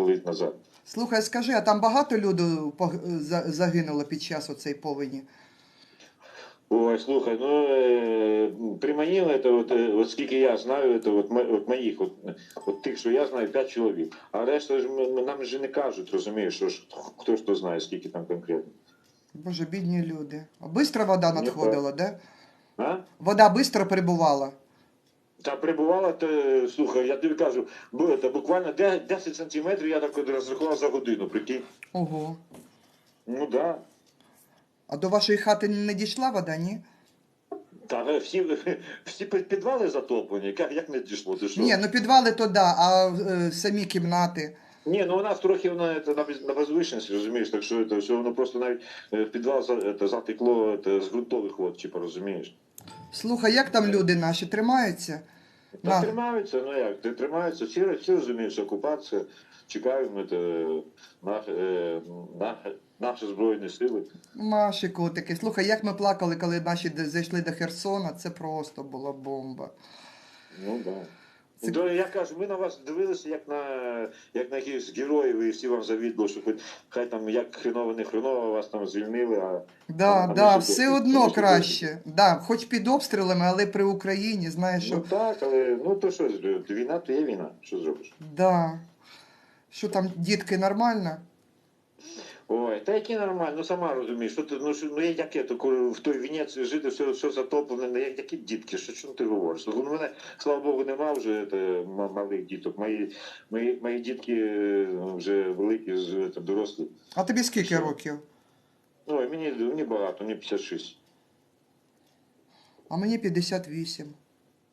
валить назад. Слухай, скажи, а там багато людей загинуло під час оцей повені? Ой, слухай, ну е, приманило это вот, е, от скільки я знаю, это от, от моїх, от, от тих, що я знаю, 5 чоловік. А решта ж нам же не кажуть, розумієш, що ж хто ж то знає, скільки там конкретно. Боже, бідні люди. А бистро вода Ну, надходила, да? А? Вода швидко прибувала. Та прибувала, то, слухай, я тобі кажу, було це буквально де- 10 сантиметрів я так розрахував за годину, прикинь. Ого. Ну так. Да. А до вашої хати не дійшла вода, ні? Та е, всі, всі під- підвали затоплені, як, як не дійшло, ти що? Ні, ну підвали то да, а е, самі кімнати. Ні, ну у нас трохи вона це, на, на возвишеності, розумієш, так що, це, все воно просто навіть е, в підвал за, це, затекло це, з ґрунтових вод, типу, розумієш. Слухай, як там люди наші тримаються? Та На. тримаються, ну як, ти тримаються, всі, всі розуміють, що окупація, чекаємо наш, е, на, наші Збройні сили. Маші котики. Слухай, як ми плакали, коли наші зайшли до Херсона, це просто була бомба. Ну так. Да. То я кажу, ми на вас дивилися як на як на якихось героїв, і всі вам завідували, що хоч хай там як хреново не хреново вас там звільнили, а Да, А да, все тут? одно краще. Да, хоч під обстрілами, але при Україні, знаєш, що. ну так, але ну то що, війна то є війна. Що зробиш? Да. Що там, дітки, нормально? Ой, та які нормально, ну сама розумієш, що ти, ну, що, ну яке то, коли в той Венеції жити, все, все затоплене, ну, як- які дітки, що, що ти говориш? Ну, у мене, слава Богу, нема вже це, м- малих діток. Мої, мої, мої дітки е, вже великі, вже, це, дорослі. А тобі скільки Що? років? Ой, мені, мені багато, мені 56. А мені 58.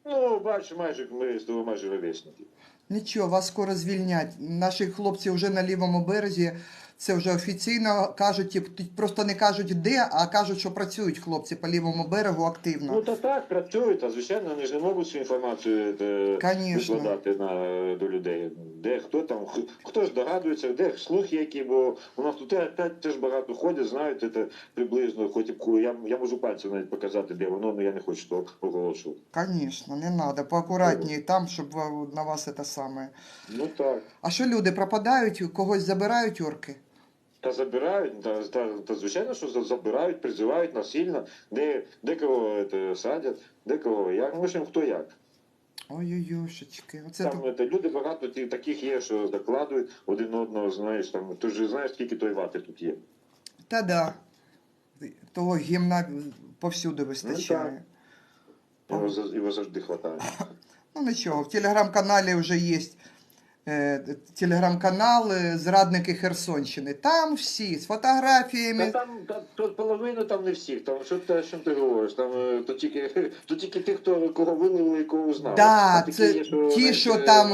Ну, бачиш, майже ми з тобою майже ровесники. Нічого, вас скоро звільнять. Наші хлопці вже на лівому березі. Це вже офіційно кажуть, ті просто не кажуть де, а кажуть, що працюють хлопці по лівому берегу активно. Ну, та так, працюють, а звичайно, вони ж не можуть цю інформацію е, викладати на, до людей. Де хто там, хто ж догадується, де слухи які, бо у нас тут опять теж багато ходять, знають, це приблизно, хоч я, я можу пальцем навіть показати, де воно, але я не хочу того оголошувати. Звісно, не треба. Поакуратніше там, щоб на вас це саме. Ну так. А що люди пропадають, когось забирають орки? Та забирають, та, та, та звичайно, що забирають, призивають насильно, де, декого це, садять, декого як. Ну, в общем, хто як. Ой-ой-ой, оце Там то... люди багато ті- таких є, що закладують один одного, знаєш, там, ти ж знаєш, скільки той вати тут є. Та да. Того гімна повсюди вистачає. Його, за- його завжди вистачає. Ну нічого, в телеграм-каналі вже є е, телеграм-канал е, Зрадники Херсонщини. Там всі з Та фотографіями. там та, то половину там не всіх. Там що те, що ти говориш? Там е, то тільки, то тільки тих, хто кого виловили і кого знали. Да, такі це є, ті, знаєш, що е, там,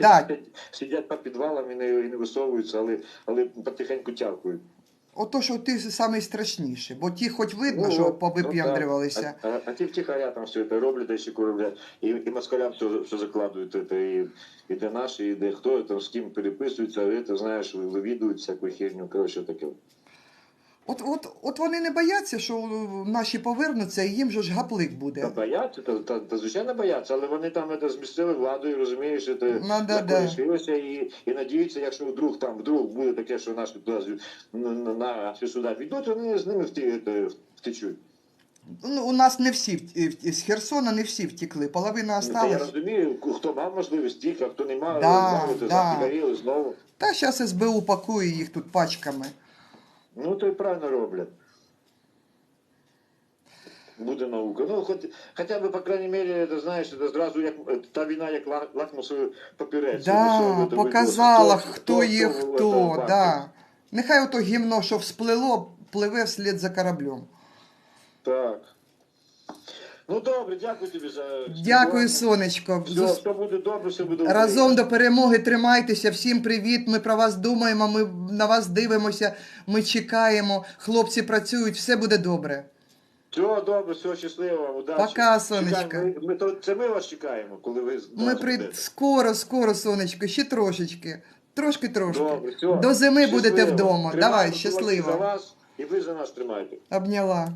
да. сидять по підвалам і не, і не висовуються, але, але потихеньку тявкують. Ото, що ти найстрашніше, бо ті хоч видно, Ну, що от, Ну, А, а, а ті втіхаря там все це роблять, де ще короблять. І, і москалям все, все закладують. це, і, і де наші, і де хто, там з ким переписуються, і це, знаєш, вивідують всяку херню, коротше таке. От, от, от вони не бояться, що е, наші повернуться, і їм же ж гаплик Та буде. бояться, та, та, та звичайно бояться, але вони там це, з місцевою владою, розумієш, це, Ну, да, да. і, і надіються, якщо вдруг там вдруг буде таке, що наші туди на, наші сюди підуть, вони з ними це, втечуть. Ну, у нас не всі е, з Херсона не всі втекли, половина Ну, Та я розумію, хто мав можливість тік, а хто не мав, Да, да. знову. Та зараз СБУ пакує їх тут пачками. Ну, то й правильно роблять. Буде наука. Ну, хоч, хоча б, по крайній мірі, ти знаєш, це зразу як та війна, як ла- лакмусовий папірець. Да, все, показала, хто- хто є хто, хто. Да. Нехай ото гімно, що всплило, пливе вслід за кораблем. Так. Ну добре, дякую тобі за Дякую, сонечко. Все, Зус- все буде добре, все буде Разом Україна. до перемоги тримайтеся. Всім привіт. Ми про вас думаємо. Ми на вас дивимося. Ми чекаємо. Хлопці працюють, все буде добре. Все добре, все щасливо, удачі. Пока, сонечко. Ми, ми, то, це ми вас чекаємо, коли ви Ми при скоро, скоро, сонечко, ще трошечки. Трошки, трошки. Добре, все. До зими будете вдома. Тримаємо Давай, щасливо. За вас, і ви за нас тримайте. Обняла.